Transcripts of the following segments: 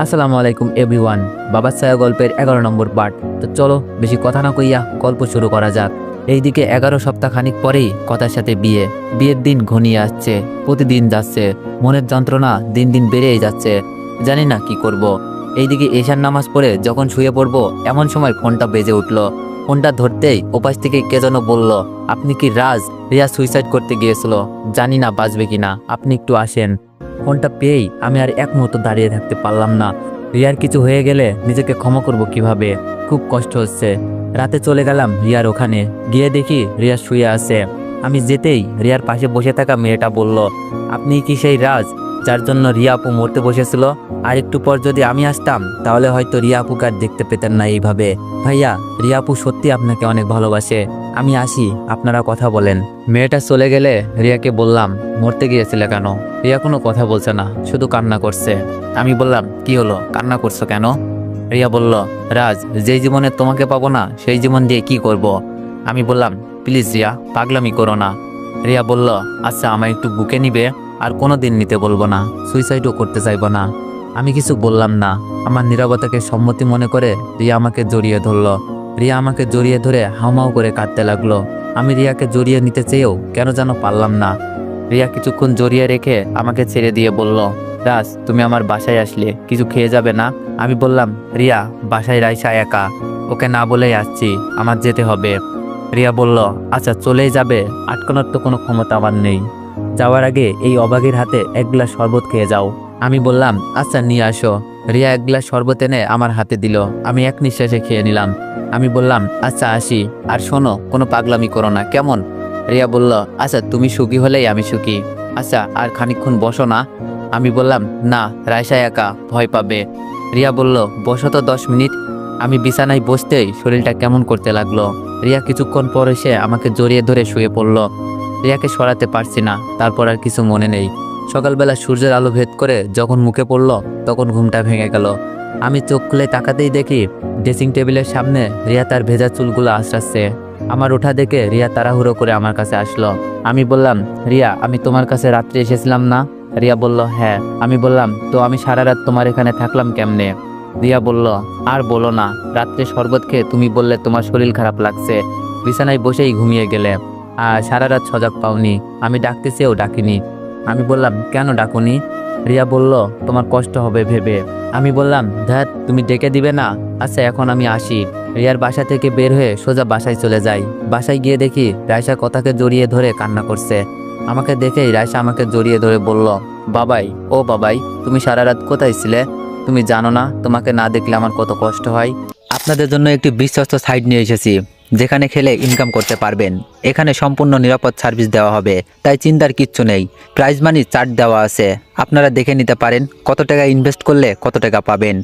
আসসালামু আলাইকুম এভরিওয়ান বাবা ছায়া গল্পের এগারো নম্বর পার্ট তো চলো, বেশি কথা না কইয়া গল্প শুরু করা যাক। এইদিকে এগারো সপ্তাহ খানিক পরেই কথার সাথে বিয়ে। বিয়ের দিন ঘনিয়ে আসছে, প্রতিদিন যাচ্ছে। মনের যন্ত্রণা দিন দিন বেড়েই যাচ্ছে। জানি না কি করব। এইদিকে এশার নামাজ পড়ে যখন শুয়ে পড়ব, এমন সময় ফোনটা বেজে উঠল। ফোনটা ধরতেই ওপাশ থেকে কে যেন বলল, আপনি কি রাজ? রিয়া সুইসাইড করতে গিয়েছিল। জানি না বাঁচবে কিনা। আপনি একটু আসেন। ফোনটা পেয়েই আমি আর এক মুহূর্ত দাঁড়িয়ে থাকতে পারলাম না। রিয়ার কিছু হয়ে গেলে নিজেকে ক্ষমা করব কীভাবে? খুব কষ্ট হচ্ছে। রাতে চলে গেলাম রিয়ার ওখানে। গিয়ে দেখি রিয়া শুয়ে আছে। আমি যেতেই রিয়ার পাশে বসে থাকা মেয়েটা বলল, আপনি কি সেই রাজ যার জন্য রিয়া আপু মরতে বসেছিল? আর একটু পর যদি আমি আসতাম, তাহলে হয়তো রিয়া আপুকে আর দেখতে পেতেন না এইভাবে। ভাইয়া, রিয়া আপু সত্যি আপনাকে অনেক ভালোবাসে। আমি আসি, আপনারা কথা বলেন। মেয়েটা চলে গেলে রিয়াকে বললাম, মরতে গিয়েছিলে কেন? রিয়া কোনো কথা বলছে না, শুধু কান্না করছে। আমি বললাম, কি হলো? কান্না করছ কেন? রিয়া বলল, রাজ, যেই জীবনে তোমাকে পাবো না, সেই জীবন দিয়ে কি করব। আমি বললাম, প্লিজ রিয়া, পাগলামি করো না। রিয়া বলল আচ্ছা আমায় একটু বুকে নিবে, আর কোনো দিন নিতে বলব না সুইসাইডও করতে চাইব না। আমি কিছু বললাম না। আমার নিরবতাকে সম্মতি মনে করে রিয়া আমাকে জড়িয়ে ধরলো। রিয়া আমাকে জড়িয়ে ধরে হাউমাউ করে কাঁদতে লাগল। আমি রিয়াকে জড়িয়ে নিতে চেয়েও কেন যেন পারলাম না। রিয়া কিছুক্ষণ জড়িয়ে রেখে আমাকে ছেড়ে দিয়ে বলল, রাজ, তুমি আমার বাসায় আসলে, কিছু খেয়ে যাবে না? আমি বললাম, রিয়া, বাসায় রাইসা একা, ওকে না বলেই আসছি, আমার যেতে হবে। রিয়া বলল আচ্ছা চলেই যাবে, আটকানোর তো কোনো ক্ষমতা আমার নেই। যাওয়ার আগে এই অবাগের হাতে এক গ্লাস শরবত খেয়ে যাও। আমি বললাম আচ্ছা নিয়ে আসো। রিয়া এক গ্লাস শরবত এনে আমার হাতে দিল। আমি এক নিঃশ্বাসে খেয়ে নিলাম। আমি বললাম আচ্ছা আসি। আর শোনো, কোনো পাগলামি করো না, কেমন? রিয়া বলল আচ্ছা তুমি সুখী হলেই আমি সুখী। আচ্ছা আর খানিকক্ষণ বসো না। আমি বললাম, না রায়সা একা, ভয় পাবে। রিয়া বলল, বসো তো দশ মিনিট। আমি বিছানায় বসতেই শরীরটা কেমন করতে লাগল? রিয়া কিছুক্ষণ পর এসে আমাকে জড়িয়ে ধরে শুয়ে পড়ল। রিয়াকে সরাতে পারছি না, তারপর আর কিছু মনে নেই। সকালবেলা সূর্যের আলো ভেদ করে যখন মুখে পড়ল, তখন ঘুমটা ভেঙে গেল। আমি চোখ খুলে তাকাতেই দেখি ড্রেসিং টেবিলের সামনে রিয়া তার ভেজা চুলগুলো আশ্রাচ্ছে আমার ওঠা দেখে রিয়া তাড়াহুড়ো করে আমার কাছে আসলো। আমি বললাম, রিয়া, আমি তোমার কাছে রাত্রে এসেছিলাম না? রিয়া বলল হ্যাঁ। আমি বললাম, তো আমি সারা রাত তোমার এখানে থাকলাম কেমনে? রিয়া বলল, আর বলো না, রাত্রে শরবত খেয়ে তুমি বললে তোমার শরীর খারাপ লাগছে। বিছানায় বসেই ঘুমিয়ে গেলে। আর সারা রাত সজাগ পাওনি। আমি ডাকতে চেয়েও ডাকিনি। আমি বললাম, কেন ডাকুনি? রিয়া বলল, তোমার কষ্ট হবে ভেবে। আমি বললাম, ধ্যাত, তুমি ডেকে দিবে না? আচ্ছা এখন আমি আসি। রিয়ার বাসা থেকে বের হয়ে সোজা বাসায় চলে যাই। বাসায় গিয়ে দেখি রায়সা কথাকে জড়িয়ে ধরে কান্না করছে। আমাকে দেখেই রায়সা আমাকে জড়িয়ে ধরে বলল, বাবাই, ও বাবাই, তুমি সারা রাত কোথায় ছিলে? তুমি জানো না, তোমাকে না দেখলে আমার কত কষ্ট হয়? আপনাদের জন্য একটি বিশ্বস্ত সাইট নিয়ে এসেছি। যেখানে খেলে ইনকাম করতে পারবেন। এখানে সম্পূর্ণ নিরাপদ সার্ভিস দেওয়া হবে। তাই চিন্তার কিচ্ছু নেই। প্রাইজ মানি চার্ট দেওয়া আছে। আপনারা দেখে নিতে পারেন কত টাকা ইনভেস্ট করলে কত টাকা পাবেন।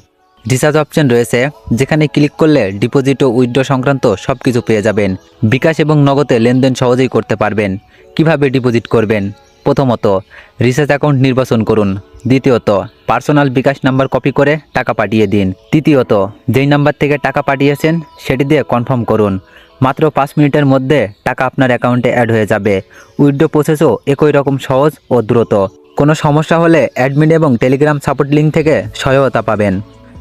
রিচার্জ অপশন রয়েছে। যেখানে ক্লিক করলে ডিপোজিট ও উইথড্র সংক্রান্ত সব কিছু পেয়ে যাবেন। বিকাশ এবং নগদে লেনদেন সহজেই করতে পারবেন। কীভাবে ডিপোজিট করবেন? প্রথমত রিচার্জ অ্যাকাউন্ট নির্বাচন করুন। দ্বিতীয়ত পার্সোনাল বিকাশ নাম্বার কপি করে টাকা পাঠিয়ে দিন। তৃতীয়ত, যেই নাম্বার থেকে টাকা পাঠিয়েছেন, সেটি দিয়ে কনফার্ম করুন। মাত্র পাঁচ মিনিটের মধ্যে টাকা আপনার অ্যাকাউন্টে অ্যাড হয়ে যাবে। উইথড্র প্রসেসও একই রকম সহজ ও দ্রুত। কোনো সমস্যা হলে অ্যাডমিন এবং টেলিগ্রাম সাপোর্ট লিঙ্ক থেকে সহায়তা পাবেন।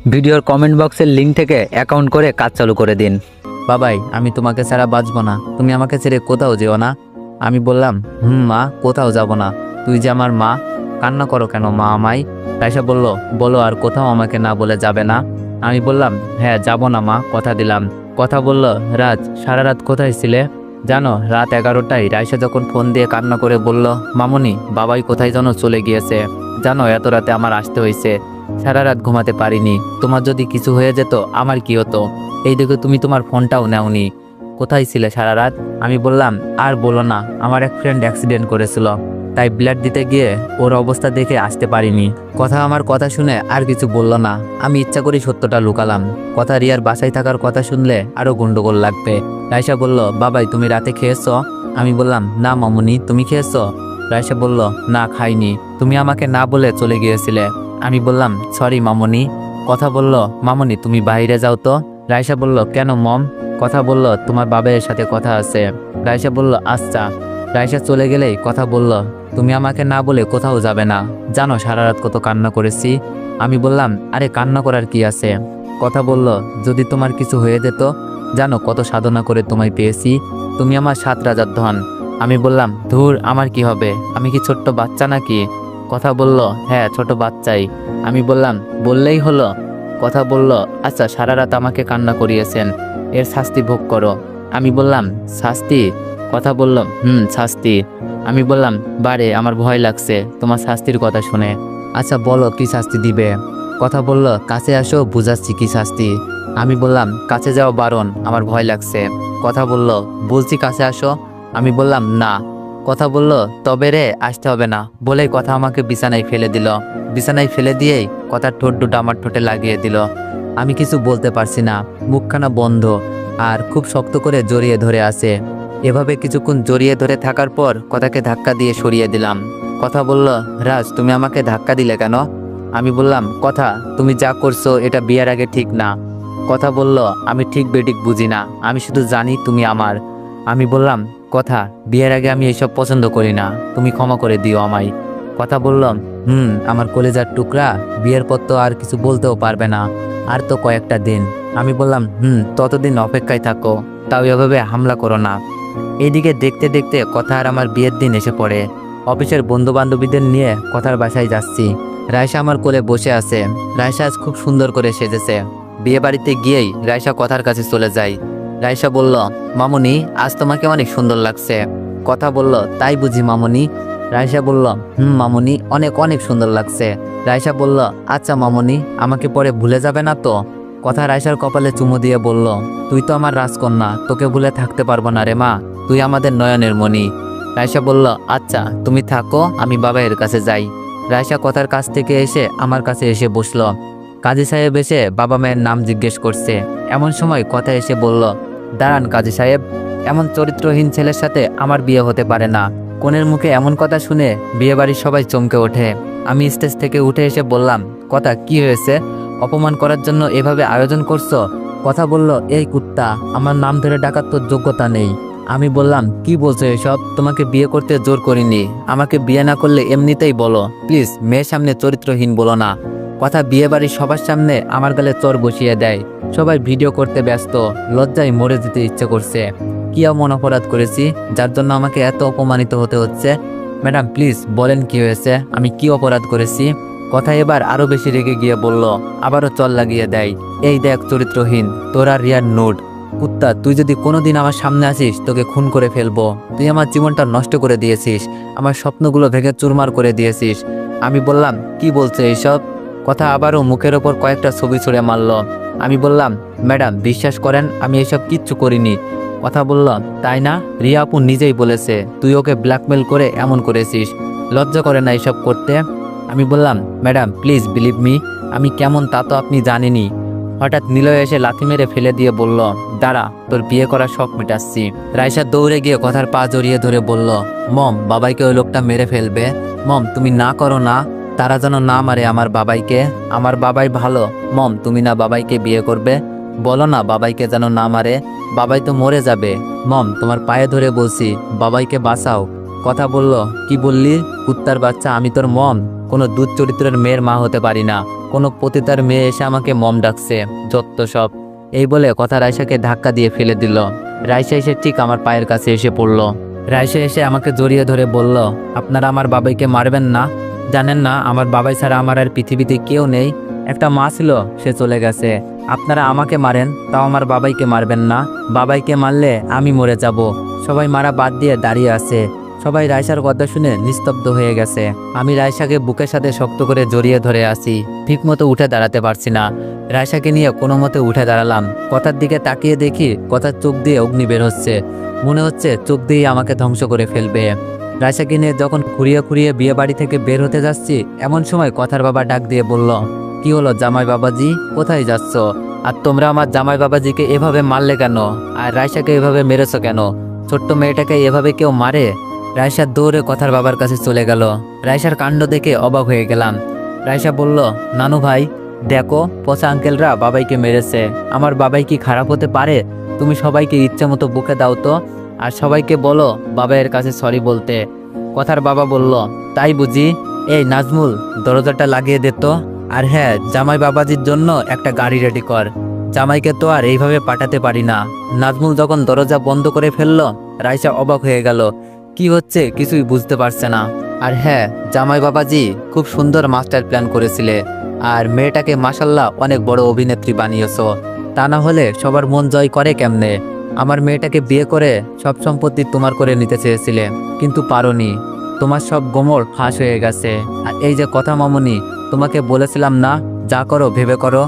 ভিডিওর কমেন্ট বক্সের লিঙ্ক থেকে অ্যাকাউন্ট করে কাজ চালু করে দিন। বাবাই, আমি তোমাকে ছাড়া বাঁচবো না। তুমি আমাকে ছেড়ে কোথাও যেও না। আমি বললাম, হুম, মা, কোথাও যাব না। তুই যে আমার মা, কান্না করো কেন মা আমায়? রাইসা বলল, বলো আর কোথাও আমাকে না বলে যাবে না। আমি বললাম হ্যাঁ যাব না মা, কথা দিলাম। কথা বলল, রাজ, সারা রাত কোথায় ছিলে? জানো, রাত এগারোটায় রাইসা যখন ফোন দিয়ে কান্না করে বলল, মামনি, বাবাই কোথায় যেন চলে গিয়েছে। জানো, এত রাতে আমার আসতে হয়েছে। সারা রাত ঘুমাতে পারিনি। তোমার যদি কিছু হয়ে যেত, আমার কি হতো? এই দেখে তুমি তোমার ফোনটাও নেওনি। কোথায় ছিলে সারা রাত? আমি বললাম, আর বলো না, আমার এক ফ্রেন্ড অ্যাক্সিডেন্ট করেছিল। তাই ব্লাড দিতে গিয়ে ওর অবস্থা দেখে আসতে পারিনি। কথা আমার কথা শুনে আর কিছু বলল না। আমি ইচ্ছা করি সত্যটা লুকালাম। কথা রিয়ার বাসায় থাকার কথা শুনলে আরও গন্ডগোল লাগবে। রাইসা বলল, বাবাই, তুমি রাতে খেয়েছো? আমি বললাম, না মামুনি, তুমি খেয়েছো? রাইসা বলল, না, খাইনি। তুমি আমাকে না বলে চলে গিয়েছিলে। আমি বললাম, সরি মামনি। কথা বলল, মামনি, তুমি বাইরে যাও তো? রাইসা বলল, কেন মম? কথা বলল, তোমার বাবার সাথে কথা আছে। রাইসা বলল আচ্ছা। রাইসা চলে গেলেই কথা বলল তুমি আমাকে না বলে কোথাও যাবে না। জানো সারা রাত কত কান্না করেছি। আমি বললাম, আরে, কান্না করার কি আছে? কথা বলল, যদি তোমার কিছু হয়ে যেত, জানো কত সাধনা করে তোমায় পেয়েছি। তুমি আমার সাত রাজার ধন। আমি বললাম, ধুর, আমার কি হবে? আমি কি ছোট্ট বাচ্চা নাকি? কথা বলল হ্যাঁ ছোট বাচ্চাই। আমি বললাম, বললেই হলো। কথা বলল আচ্ছা সারা রাত আমাকে কান্না করিয়েছেন। এর শাস্তি ভোগ করো। আমি বললাম, শাস্তি? কথা বলল হুম, শাস্তি। আমি বললাম, বারে, আমার ভয় লাগছে, তোমার শাস্তির কথা শুনে। আচ্ছা বলো, কি শাস্তি দিবে? কথা বলল, কাছে আসো, বুঝাচ্ছি কি শাস্তি। আমি বললাম, কাছে যাও, বারণ, আমার ভয় লাগছে। কথা বলল, বলছি কাছে আসো? আমি বললাম, না। কথা বলল, তবে রে, আসতে হবে না। বলেই কথা আমাকে বিছানায় ফেলে দিল। বিছানায় ফেলে দিয়েই কথার ঠোঁট দুটো আমার ঠোঁটে লাগিয়ে দিল। আমি কিছু বলতে পারছি না, মুখখানা বন্ধ, আর খুব শক্ত করে জড়িয়ে ধরে আছে। এভাবে কিছুক্ষণ জড়িয়ে ধরে থাকার পর কথাকে ধাক্কা দিয়ে সরিয়ে দিলাম। কথা বলল, রাজ, তুমি আমাকে ধাক্কা দিলে কেন? আমি বললাম, কথা, তুমি যা করছ এটা বিয়ের আগে ঠিক না। কথা বলল, আমি ঠিক বেঠিক বুঝি না, আমি শুধু জানি তুমি আমার। আমি বললাম, কথা, বিয়ের আগে আমি এসব পছন্দ করি না, তুমি ক্ষমা করে দিও আমায়। কথা বললাম হুম, আমার কলেজার টুকরা, বিয়ের পর তো আর কিছু বলতেও পারবে না, আর তো কয়েকটা দিন। আমি বললাম, হুম, ততদিন অপেক্ষায় থাকো, তাও এভাবে হামলা করো না। এইদিকে দেখতে দেখতে কথা আর আমার বিয়ের দিন এসে পড়ে। অফিসের বন্ধু বান্ধবীদের নিয়ে কথার বাসায় যাচ্ছি। রায়সা আমার কোলে বসে আছে। রায়সা আজ খুব সুন্দর করে সেজেছে। বিয়ে বাড়িতে গিয়েই রায়সা কথার কাছে চলে যায়। রায়সা বলল, মামুনি, আজ তোমাকে অনেক সুন্দর লাগছে। কথা বলল, তাই বুঝি মামুনি? রায়সা বলল, হুম মামুনি, অনেক অনেক সুন্দর লাগছে। রায়সা বলল আচ্ছা মামনি, আমাকে পরে ভুলে যাবে না তো? কথা রায়সার কপালে চুমু দিয়ে বলল, তুই তো আমার রাজকন্যা, তোকে ভুলে থাকতে পারব না রে মা, তুই আমাদের নয়নের মণি। রায়সা বলল আচ্ছা তুমি থাকো, আমি বাবাইয়ের কাছে যাই। রায়সা কথার কাছ থেকে এসে আমার কাছে এসে বসল। কাজী সাহেব এসে বাবা মায়ের নাম জিজ্ঞেস করছে। এমন সময় কথা এসে বলল, দাঁড়ান কাজী সাহেব, এমন চরিত্রহীন ছেলের সাথে আমার বিয়ে হতে পারে না। কোনের মুখে এমন কথা শুনে বিয়ে বাড়ির সবাই চমকে ওঠে। আমি স্টেজ থেকে উঠে এসে বললাম, কথা কি হয়েছে? অপমান করার জন্য এভাবে আয়োজন করছ? কথা বলল, এই কুত্তা, আমার নাম ধরে ডাকার তোর যোগ্যতা নেই। আমি বললাম, কি বলছো এসব? তোমাকে বিয়ে করতে জোর করিনি। আমাকে বিয়ে না করলে এমনিতেই বলো। প্লিজ, মেয়ের সামনে চরিত্রহীন বলো না। কথা বিয়ে বাড়ির সবার সামনে আমার গালে চর বসিয়ে দেয়। সবাই ভিডিও করতে ব্যস্ত। লজ্জায় মরে যেতে ইচ্ছে করছে। কি এমন অপরাধ করেছি, যার জন্য আমাকে এত অপমানিত হতে হচ্ছে? ম্যাডাম, প্লিজ, বলেন কি হয়েছে? আমি কি অপরাধ করেছি? কথা এবার আরও বেশি রেগে গিয়ে বলল, আবারও চল লাগিয়ে দেয়। এই দেখ চরিত্রহীন, তোরা রিয়ার নোট। কুত্তা, তুই যদি কোনোদিন আমার সামনে আসিস, তোকে খুন করে ফেলব। তুই আমার জীবনটা নষ্ট করে দিয়েছিস, আমার স্বপ্নগুলো ভেঙে চুরমার করে দিয়েছিস। আমি বললাম, কি বলছে এইসব? কথা আবারও মুখের ওপর কয়েকটা ছবি ছুঁড়ে মারল। আমি বললাম, ম্যাডাম, বিশ্বাস করেন, আমি এসব কিচ্ছু করিনি। কথা বলল, তাই না? রিয়া আপু নিজেই বলেছে, তুই ওকে ব্ল্যাকমেল করে এমন করেছিস। লজ্জা করে না এসব করতে? আমি বললাম, ম্যাডাম প্লিজ বিলিভ মি আমি কেমন তা তো আপনি জানেনই। হঠাৎ নিলয় এসে লাথি মেরে ফেলে দিয়ে বলল, দাঁড়া, তোর বিয়ে করার শখ মেটাচ্ছি। রাইসা দৌড়ে গিয়ে কথার পা জড়িয়ে ধরে বলল, মম, বাবাইকে ওই লোকটা মেরে ফেলবে। মম, তুমি না করো না, তারা যেন না মারে আমার বাবাইকে। আমার বাবাই ভালো। মম, তুমি না বাবাইকে বিয়ে করবে। বলো না বাবাইকে যেন না মারে। বাবাই তো মরে যাবে। মম, তোমার পায়ে ধরে বলছি, বাবাইকে বাঁচাও। কথা বলল, কি বললি? কুত্তার বাচ্চা, আমি তোর মম। কোনো দুধ চরিত্রের মেয়ের মা হতে পারি না। কোনো পতিতার মেয়ে এসে আমাকে মম ডাকছে, যত্ত সব। এই বলে কথা রাইসাকে ধাক্কা দিয়ে ফেলে দিল। রাইসা এসে ঠিক আমার পায়ের কাছে এসে পড়ল। রাইসা এসে আমাকে জড়িয়ে ধরে বলল, আপনারা আমার বাবাইকে মারবেন না? জানেন না, আমার বাবাই ছাড়া আমার আর পৃথিবীতে কেউ নেই। একটা মা ছিল, সে চলে গেছে। আপনারা আমাকে মারেন, তাও আমার বাবাইকে মারবেন না। বাবাইকে মারলে আমি মরে যাব। সবাই মারা বাদ দিয়ে দাঁড়িয়ে আছে। সবাই রায়সার কথা শুনে নিস্তব্ধ হয়ে গেছে। আমি রায়সাকে বুকের সাথে শক্ত করে জড়িয়ে ধরে আছি। ঠিক মতো উঠে দাঁড়াতে পারছি না। রায়সাকে নিয়ে কোনো মতে উঠে দাঁড়ালাম। কথার দিকে তাকিয়ে দেখি কথার চোখ দিয়ে অগ্নি বের হচ্ছে। মনে হচ্ছে চোখ দিয়ে আমাকে ধ্বংস করে ফেলবে। রায়সাকে নিয়ে যখন খুঁড়িয়ে খুঁড়িয়ে বিয়ে বাড়ি থেকে বের হতে যাচ্ছি, এমন সময় কথার বাবা ডাক দিয়ে বলল, কি হলো জামাই বাবাজি? কোথায় যাচ্ছ? আর তোমরা আমার জামাই বাবাজিকে এভাবে মারলে কেন? আর রায়সাকে এভাবে মেরেছ কেন? ছোট্ট মেয়েটাকে এভাবে কেউ মারে? রায়সা দৌড়ে কথার বাবার কাছে চলে গেল। রায়সার কাণ্ড দেখে অবাক হয়ে গেলাম। রায়সা বলল, নানু ভাই, দেখো, পচা আঙ্কেলরা বাবাইকে মেরেছে। আমার বাবাই কি খারাপ হতে পারে? তুমি সবাইকে ইচ্ছে মতো বুকে দাও তো। আর সবাইকে বলো, বাবাইয়ের কাছে সরি বলতে। কথার বাবা বলল, তাই বুঝি? এই নাজমুল, দরজাটা লাগিয়ে দে তো। আর হ্যাঁ জামাই বাবাজির জন্য একটা গাড়ি রেডি কর। জামাইকে তো আর এইভাবে পাঠাতে পারি না। নাজমুল যখন দরজা বন্ধ করে ফেলল রাইসা অবাক হয়ে গেল। কি হচ্ছে কিছুই বুঝতে পারছে না। আর হ্যাঁ জামাই বাবাজি খুব সুন্দর মাস্টার প্ল্যান করেছিলে। আর মেয়েটাকে মাসাল্লাহ অনেক বড় অভিনেত্রী বানিয়েছো। তা না হলে সবার মন জয় করে কেমনে? আমার মেয়েটাকে বিয়ে করে সব সম্পত্তি তোমার করে নিতে চেয়েছিলে, কিন্তু পারোনি। তোমার সব গোমর ফাঁস হয়ে গেছে। আর এই যে কথা মামুনি, তোমাকে বলেছিলাম না, যা করো ভেবে করো।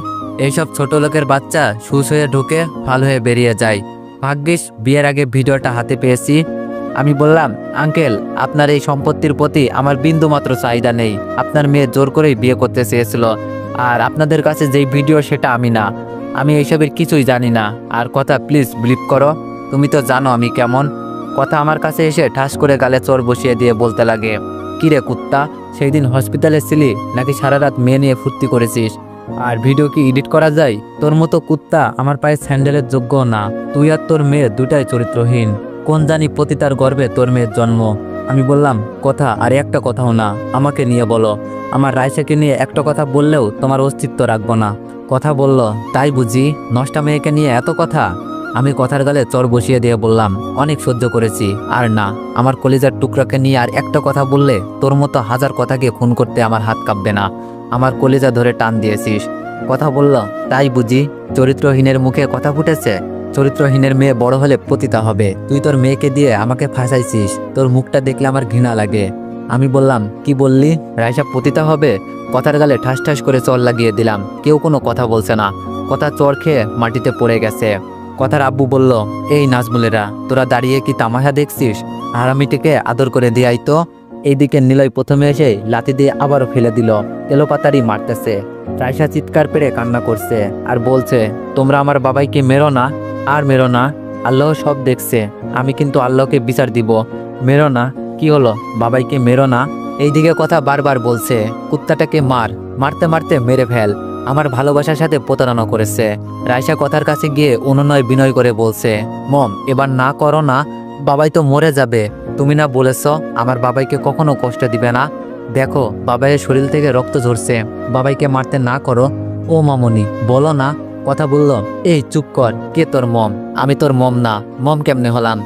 এইসব ছোট লোকের বাচ্চা সুস হয়ে ঢুকে ফাল হয়ে বেরিয়ে যায়। ভাগ্যিস, বিয়ের আগে ভিডিওটা হাতে পেয়েছি। আমি বললাম, আঙ্কেল, আপনার এই সম্পত্তির প্রতি আমার বিন্দু মাত্র চাহিদা নেই। আপনার মেয়ে জোর করেই বিয়ে করতে চেয়েছিল। আর আপনাদের কাছে যেই ভিডিও, সেটা আমি না। আমি এইসবের কিছুই জানি না। আর কথা প্লিজ বিলিভ করো। তুমি তো জানো আমি কেমন। কথা আমার কাছে এসে ঠাস করে গালে চোর বসিয়ে দিয়ে বলতে লাগে কিরে কুত্তা সেই দিন হসপিটালে ছিলি? নাকি সারা রাত মেয়ে নিয়ে ফুর্তি করেছিস? আর ভিডিও কি এডিট করা যায়? তোর মতো কুত্তা আমার পায়ে স্যান্ডেলের যোগ্য না। তুই আর তোর মেয়ে দুটাই চরিত্রহীন। কোন জানি পতিতার গর্বে তোর মেয়ের জন্ম। আমি বললাম, কথা আর একটা কথাও না, আমাকে নিয়ে বলো। আমার রাইসাকে নিয়ে একটা কথা বললেও তোমার অস্তিত্ব রাখব না। কথা বলল, তাই বুঝি, নষ্টা মেয়েকে নিয়ে এত কথা? আমি কথার গালে চর বসিয়ে দিয়ে বললাম, অনেক সহ্য করেছি, আর না, আমার কলিজার টুকরাকে নিয়ে আর একটা কথা বললে তোর মতো হাজার কথাকে খুন করতে আমার হাত কাঁপবে না। আমার কলিজা ধরে টান দিয়েছিস। কথা বলল, তাই বুঝি, চরিত্রহীনের মুখে কথা ফুটেছে? চরিত্রহীনের মেয়ে বড় হলে পতিতা হবে। তুই তোর মেয়েকে দিয়ে আমাকে ফাঁসাইছিস। তোর মুখটা দেখলে আমার ঘৃণা লাগে। আমি বললাম, কি বললি? রাইসা পতিতা হবে? কথার গালে ঠাস ঠাস করে চর লাগিয়ে দিলাম। কেউ কোনো কথা বলছে না। কথা চর খেয়ে মাটিতে পড়ে গেছে। কথার আব্বু বলল, এই নাজমুলেরা, তোরা দাঁড়িয়ে কি তামাশা দেখছিস? হারামিটিকে আদর করে দিয়াই তো। এইদিকে নিলয় প্রথমে এসে লাথি দিয়ে আবারও ফেলে দিল। এলোপাতারি মারতেছে। রাইসা চিৎকার পেরে কান্না করছে আর বলছে, তোমরা আমার বাবাইকে মেরো না। আর মেরো না, আল্লাহ সব দেখছে, আমি কিন্তু আল্লাহকে বিচার দিব। মেরো না, কি হলো? বাবাইকে মেরো না? এইদিকে কথা বারবার বলছে, কুত্তাটাকে মার, মারতে মারতে মেরে ফেল, আমার ভালোবাসার সাথে প্রতারণা করেছে। রাইসা কথার কাছে গিয়ে অনুনয় বিনয় করে বলছে, মম, এবার না করো না, বাবাই তো মরে যাবে, তুমি না বলেছ, আমার বাবাইকে কখনো কষ্ট দিবে না? দেখো, বাবাইয়ের শরীর থেকে রক্ত ঝরছে, বাবাইকে মারতে না করো। ও মামনি, বলো না কথা বলল, এই, চুপ কর, কে তোর মম? আমি তোর মম না, মম কেমনে হলাম?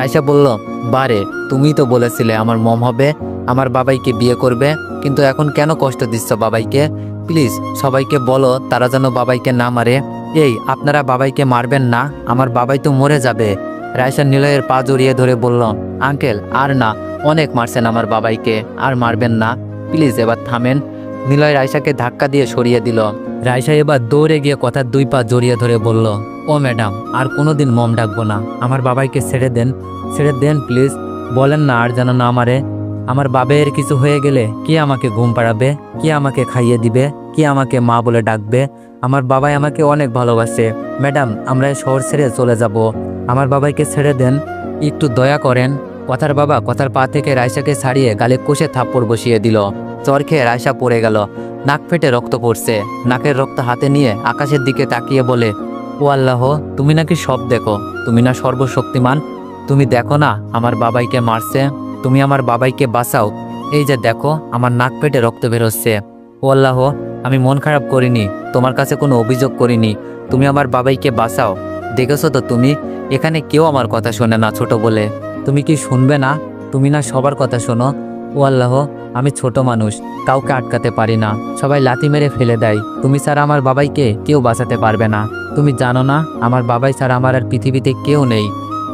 আয়সা বলল, বারে তুমি তো বলেছিলে আমার মম হবে, আমার বাবাইকে বিয়ে করবে, কিন্তু এখন কেন কষ্ট দিচ্ছ বাবাইকে? প্লিজ, সবাইকে বলো, তারা যেন বাবাইকে না মারে। এই, আপনারা বাবাইকে মারবেন না, আমার বাবাই তো মরে যাবে। রায়সা নিলয়ের পা জড়িয়ে ধরে বলল, আঙ্কেল, আর না, অনেক মারছেন আমার বাবাইকে, আর মারবেন না। প্লিজ, এবার থামেন। নিলয় রায়সাকে ধাক্কা দিয়ে সরিয়ে দিল। রায়সা এবার দৌড়ে গিয়ে কথার দুই পা জড়িয়ে ধরে বলল, ও ম্যাডাম, আর কোনোদিন মম ডাকবো না। আমার বাবাইকে ছেড়ে দেন ছেড়ে দেন প্লিজ। বলেন না আর যেন না আমারে আমার বাবের কিছু হয়ে গেলে কে আমাকে ঘুম পাড়াবে? কে আমাকে খাইয়ে দিবে? কে আমাকে মা বলে ডাকবে? আমার বাবাই আমাকে অনেক ভালোবাসে। ম্যাডাম, আমরা শহর ছেড়ে চলে যাব। আমার বাবাইকে ছেড়ে দেন, একটু দয়া করেন। কথার বাবা কথার পা থেকে রায়সাকে ছাড়িয়ে গালে কষে থাপ্পড় বসিয়ে দিল। চর খেয়ে রায়সা পড়ে গেল। নাক ফেটে রক্ত পড়ছে। নাকের রক্ত হাতে নিয়ে আকাশের দিকে তাকিয়ে বলে, ও আল্লাহ, তুমি নাকি সব দেখো। তুমি না সর্বশক্তিমান। তুমি দেখো না আমার বাবাইকে মারছে। তুমি আমার বাবাইকে বাঁচাও। এই যে দেখো, আমার নাক পেটে রক্ত বেরোচ্ছে। ও আল্লাহ, আমি মন খারাপ করিনি। তোমার কাছে কোনো অভিযোগ করিনি। তুমি আমার বাবাইকে বাঁচাও। দেখেছ তো তুমি? এখানে কেউ আমার কথা শোনে না, ছোট বলে। তুমি কি শুনবে না? তুমি না সবার কথা শোনো। ও আল্লাহ, আমি ছোট মানুষ, কাউকে আটকাতে পারি না। সবাই লাথি মেরে ফেলে দেয়। তুমি ছাড়া আমার বাবাইকে কেউ বাঁচাতে পারবে না। তুমি জানো না, আমার বাবাই ছাড়া আমার আর পৃথিবীতে কেউ নেই।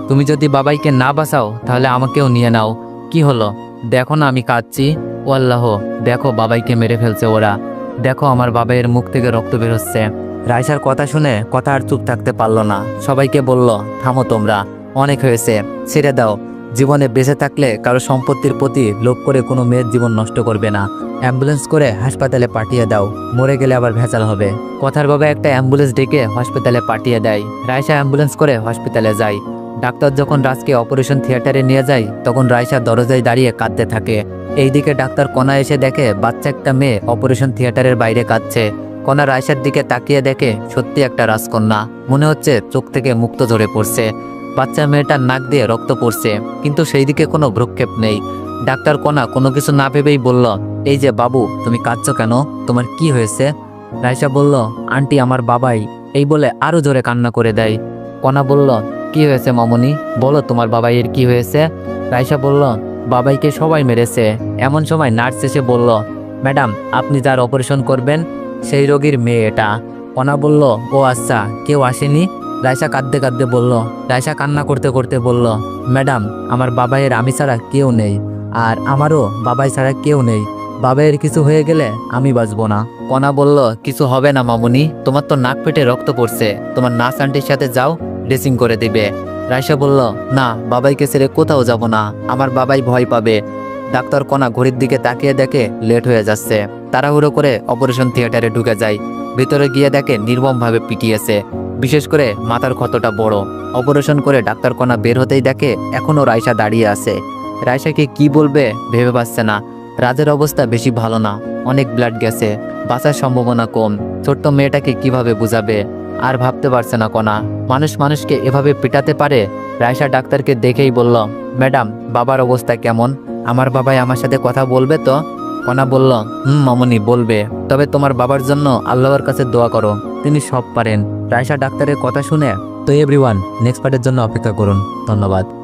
তুমি যদি বাবাইকে না বাঁচাও, তাহলে আমাকেও নিয়ে নাও। কি হলো? দেখো না আমি কাঁদছি। ও আল্লাহ, দেখো বাবাইকে মেরে ফেলছে ওরা। দেখো আমার বাবাইয়ের মুখ থেকে রক্ত বেরোচ্ছে রাইসার কথা শুনে কথা আর চুপ থাকতে পারল না। সবাইকে বলল, থামো তোমরা। অনেক হয়েছে। ছেড়ে দাও। জীবনে বেঁচে থাকলে কারও সম্পত্তির প্রতি লোভ করে কোনো মেয়ের জীবন নষ্ট করবে না। অ্যাম্বুলেন্স করে হাসপাতালে পাঠিয়ে দাও। মরে গেলে আবার ভেজাল হবে। কথার বাবা একটা অ্যাম্বুলেন্স ডেকে হসপিটালে পাঠিয়ে দেয়। রায়সা অ্যাম্বুলেন্স করে হসপিটালে যায়। ডাক্তার যখন রাজকে অপারেশন থিয়েটারে নিয়ে যায়, তখন রায়সা দরজায় দাঁড়িয়ে কাঁদতে থাকে। এইদিকে ডাক্তার কণা এসে দেখে বাচ্চা একটা মেয়ে অপারেশন থিয়েটারের বাইরে কাঁদছে। কণা রায়সার দিকে তাকিয়ে দেখে সত্যি একটা রাজকন্যা। মনে হচ্ছে চোখ থেকে মুক্ত ঝরে পড়ছে। বাচ্চা মেয়েটার নাক দিয়ে রক্ত পড়ছে, কিন্তু সেই দিকে কোনো ভ্রুক্ষেপ নেই। ডাক্তার কণা কোনো কিছু না ভেবেই বলল, এই যে বাবু, তুমি কাঁদছো কেন? তোমার কি হয়েছে? রাইসা বলল, আন্টি আমার বাবাই। এই বলে আরও জোরে কান্না করে দেয়। কণা বলল, কি হয়েছে মামনি? বলো তোমার বাবাইয়ের কি হয়েছে? রাইসা বলল, বাবাইকে সবাই মেরেছে। এমন সময় নার্স এসে বলল, ম্যাডাম, আপনি যার অপারেশন করবেন, সেই রোগীর মেয়ে এটা। কণা বলল, ও আচ্ছা কেউ আসেনি? রাইসা কাঁদতে কাঁদতে বলল, রাইসা কান্না করতে করতে বলল, ম্যাডাম, আমার বাবাইয়ের আমি ছাড়া কেউ নেই, আর আমারও বাবাই ছাড়া কেউ নেই। বাবাইয়ের কিছু হয়ে গেলে আমি বাঁচবো না। কণা বলল, কিছু হবে না মামুনি, তোমার তো নাক পেটে রক্ত পড়ছে। তোমার নার্স আন্টির সাথে যাও, ড্রেসিং করে দিবে। রাইসা বলল, না, বাবাইকে ছেড়ে কোথাও যাব না। আমার বাবাই ভয় পাবে। ডাক্তার কণা ঘড়ির দিকে তাকিয়ে দেখে লেট হয়ে যাচ্ছে। তাড়াহুড়ো করে অপারেশন থিয়েটারে ঢুকে যায়। ভিতরে গিয়ে দেখে নির্মমভাবে পিটিয়েছে। বিশেষ করে মাথার ক্ষতটা বড়। অপারেশন করে ডাক্তার কণা বের হতেই দেখে এখনও রাইসা দাঁড়িয়ে আছে। রাইসাকে কি বলবে ভেবে পাচ্ছে না। রাজের অবস্থা বেশি ভালো না। অনেক ব্লাড গেছে। বাঁচার সম্ভাবনা কম। ছোট্ট মেয়েটাকে কীভাবে বুঝাবে? আর ভাবতে পারছে না কণা। মানুষ মানুষকে এভাবে পিটাতে পারে? রাইসা ডাক্তারকে দেখেই বলল, ম্যাডাম, বাবার অবস্থা কেমন? আমার বাবাই আমার সাথে কথা বলবে তো? কণা বলল, হুম, মামনি, বলবে। তবে তোমার বাবার জন্য আল্লাহর কাছে দোয়া করো। তিনি সব পারেন। রাইসা ডাক্তারের কথা শুনে, তো এভরিওয়ান নেক্সট পার্টের জন্য অপেক্ষা করুন। ধন্যবাদ।